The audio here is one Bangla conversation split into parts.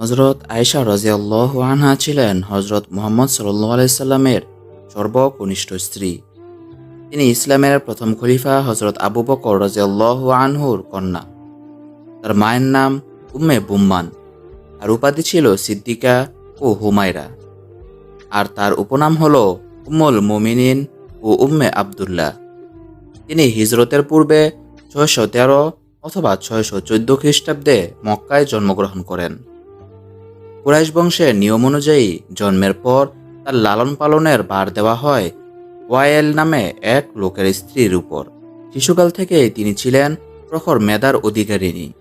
হজরত আয়েশা রাজিয়াল্লাহ আনহা ছিলেন হজরত মোহাম্মদ সাল্লাহ আলাইসাল্লামের সর্বকনিষ্ঠ স্ত্রী। তিনি ইসলামের প্রথম খলিফা হজরত আবু বকর রাজিয়াল্লাহ আনহুর কন্যা। তার মায়ের নাম উম্মে বুম্মান। আর উপাধি ছিল সিদ্দিকা ও হুমায়রা। আর তার উপনাম হল উম্মুল মোমিনিন ও উম্মে আবদুল্লাহ। তিনি হিজরতের পূর্বে ছয়শো তেরো অথবা ছয়শো চোদ্দ খ্রিস্টাব্দে মক্কায় জন্মগ্রহণ করেন। কুরাইশ বংশের নিয়ম অনুযায়ী জন্মের পর তার লালন পালনের ভার দেওয়া হয় ওয়াইল নামে এক লোকের স্ত্রীর উপর। শিশুকাল থেকে তিনি ছিলেন প্রখর মেধার অধিকারিণী।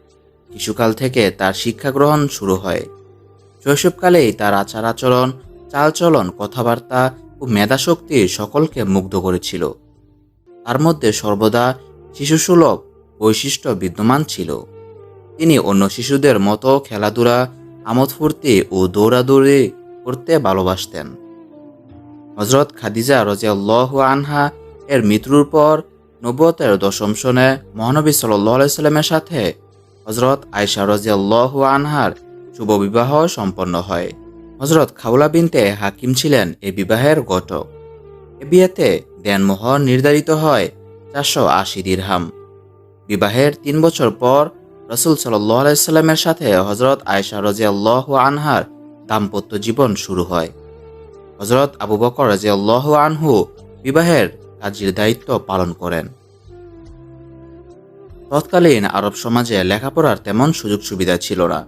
শিশুকাল থেকে তার শিক্ষা গ্রহণ শুরু হয়। শৈশবকালেই তার আচার আচরণ, চালচলন, কথাবার্তা ও মেধাশক্তি সকলকে মুগ্ধ করেছিল। তার মধ্যে সর্বদা শিশুসুলভ, বৈশিষ্ট্য বিদ্যমান ছিল। তিনি অন্য শিশুদের মতো খেলাধুলা আমোদ ফুর্তি ও দৌড়াদৌড়ি করতে ভালোবাসতেন। হজরত খাদিজা রাজিয়াল্লাহু আনহা এর মৃত্যুর পর নব্বতের দশম সনে মহানবী সাল্লাহ সাল্লামের সাথে হজরত আয়সা রাজিয়াল্লাহু আনহার শুভ বিবাহ সম্পন্ন হয়। হজরত খাউলা বিনতে হাকিম ছিলেন এ বিবাহের ঘটক। এ বিয়েতে দেনমোহর নির্ধারিত হয় চারশো আশি দিরহাম। বিবাহের তিন বছর পর রসুল সাল্লাহ আলাইস্লামের সাথে হজরত আয়সা রাজিয়াল্লাহ আনহার দাম্পত্য জীবন শুরু হয়। হজরত আবু বকর রাজিয়াল্লাহ আনহু বিবাহের কাজের দায়িত্ব পালন করেন। তৎকালীন আরব সমাজে লেখাপড়ার তেমন সুযোগ সুবিধা ছিল না।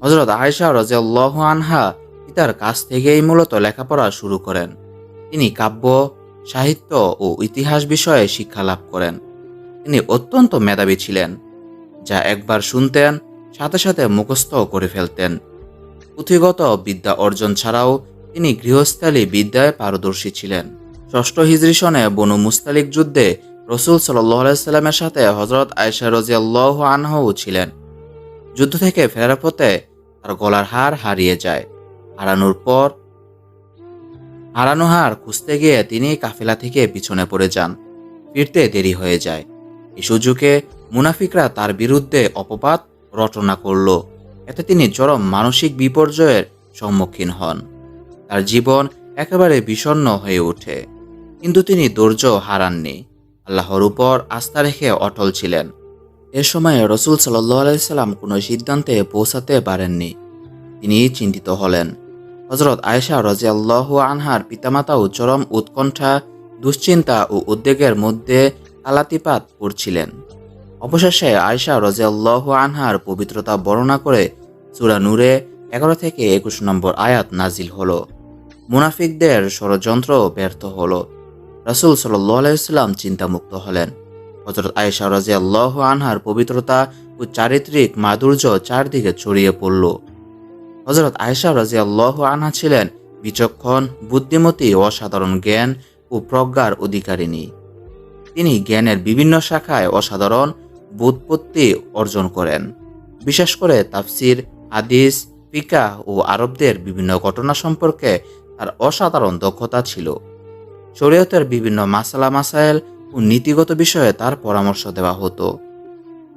হজরত আয়সা রাজিয়াল্লাহ আনহা পিতার কাছ থেকেই মূলত লেখাপড়া শুরু করেন। তিনি কাব্য, সাহিত্য ও ইতিহাস বিষয়ে শিক্ষা লাভ করেন। তিনি অত্যন্ত মেধাবী ছিলেন। যা একবার শুনতেন, সাথে সাথে মুখস্থ করে ফেলতেন। পুঁথিগত বিদ্যা অর্জন ছাড়াও তিনি গৃহস্থালী বিদ্যায় পারদর্শী ছিলেন। ষষ্ঠ হিজরি সনে বনু মুস্তালিক যুদ্ধে রসুল সাল্লামের সাথে হজরত আয়সা রাজিয়াল্লাহ আনহু ছিলেন। যুদ্ধ থেকে ফেরার পথে তার গলার হার হারিয়ে যায়। হারানোর পর হারানো হার খুঁজতে গিয়ে তিনি কাফেলা থেকে পিছনে পড়ে যান। ফিরতে দেরি হয়ে যায়। এই সুযোগে মুনাফিকরা তার বিরুদ্ধে অপবাদ রচনা করল। এতে তিনি চরম মানসিক বিপর্যয়ের সম্মুখীন হন। তার জীবন একেবারে বিষণ্ণ হয়ে ওঠে। কিন্তু তিনি ধৈর্য হারাননি। আল্লাহর উপর আস্থা রেখে অটল ছিলেন। এ সময়ে রসুল সাল্লাহ আলাইসাল্লাম কোনো সিদ্ধান্তে পৌঁছাতে পারেননি। তিনি চিন্তিত হলেন। হজরত আয়েশা রাজিয়াল্লাহ আনহার পিতামাতাও চরম উৎকণ্ঠা, দুশ্চিন্তা ও উদ্বেগের মধ্যে আলাতিপাত করছিলেন। অবশেষে আয়েশা রাজিয়াল্লাহ আনহার পবিত্রতা বর্ণনা করে চূড়া নূরে এগারো থেকে একুশ নম্বর আয়াত নাজিল হলো। মুনাফিকদের ষড়যন্ত্র ব্যর্থ হলো। রাসুল সাল্লাম চিন্তামুক্ত হলেন। হজরত আয়েশা রাজিয়াল্লাহ আনহার পবিত্রতা ও চারিত্রিক মাধুর্য চারদিকে ছড়িয়ে পড়ল। হজরত আয়েশা রাজিয়াল্লাহ আনহা ছিলেন বিচক্ষণ, বুদ্ধিমতী অসাধারণ জ্ঞান ও প্রজ্ঞার অধিকারিণী। তিনি জ্ঞানের বিভিন্ন শাখায় অসাধারণ বুৎপত্তি অর্জন করেন। বিশেষ করে তাফসির, হাদিস ফিকা ও আরবদের বিভিন্ন ঘটনা সম্পর্কে তার অসাধারণ দক্ষতা ছিল। শরীয়তের বিভিন্ন মাসালা মাসাইল ও নীতিগত বিষয়ে তার পরামর্শ দেওয়া হতো।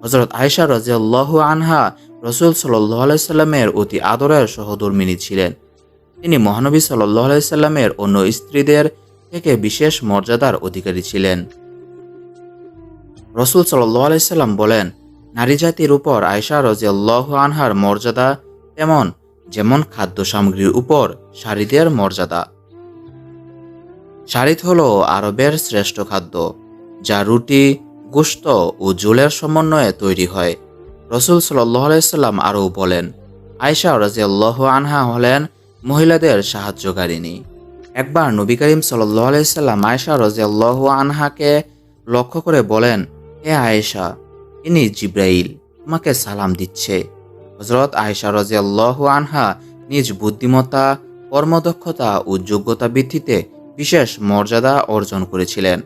হজরত আয়সা রাজিয়াল্লাহ আনহা রসুল সাল্লাহ আলাইসাল্লামের অতি আদরের সহধর্মিনী ছিলেন। তিনি মহানবী সাল্লাহ আলাইসাল্লামের অন্য স্ত্রীদের থেকে বিশেষ মর্যাদার অধিকারী ছিলেন। রসুল সাল্লাহ আলাইসাল্লাম বলেন, নারী জাতির উপর আয়সা রাজিয়াল্লাহ আনহার মর্যাদা তেমন, যেমন খাদ্য সামগ্রীর উপর শাড়িদের মর্যাদা। শাড়িত হল আরবের শ্রেষ্ঠ খাদ্য, যা রুটি গোস্ত ও জুলের সমন্বয়ে তৈরি হয়। রসুল সাল্লাম আরও বলেন আয়সা রাজিয়াল্লাহ আনহা হলেন মহিলাদের সাহায্যকারিণী। একবার নবী করিম সাল্লাম আয়সা রাজিয়াল্লাহ আনহাকে লক্ষ্য করে বলেন হে আয়েশা ইনি জিব্রাইল, তোমাকে সালাম দিচ্ছে। হজরত আয়েশা রাজিয়াল্লাহ আনহা নিজ বুদ্ধিমত্তা, কর্মদক্ষতা ও যোগ্যতা ভিত্তিতে বিশেষ মর্যাদা অর্জন করেছিলেন।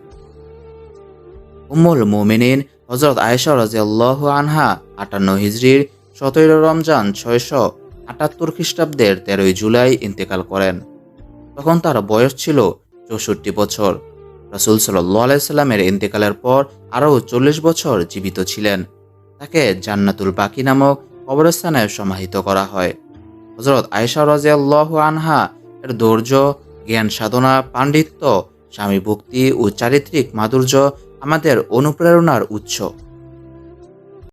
উম্মুল মোমিনিন হজরত আয়েশা রাজিয়াল্লাহ আনহা আটান্ন হিজড়ির সতেরো রমজান ছয়শো আটাত্তর খ্রিস্টাব্দের তেরোই জুলাই ইন্তেকাল করেন। তখন তার বয়স ছিল চৌষট্টি বছর। রসুল সাল্লাহ আলাইসাল্লামের ইন্তেকালের পর আরও চল্লিশ বছর জীবিত ছিলেন। তাকে জান্নাতুল বাকি নামক কবরস্থানে সমাহিত করা হয়। হজরত আয়েশা রাজিয়াল্লাহ আনহা এর ধৈর্য, জ্ঞান সাধনা, পাণ্ডিত্য স্বামী ভক্তি ও চারিত্রিক মাধুর্য আমাদের অনুপ্রেরণার উৎস।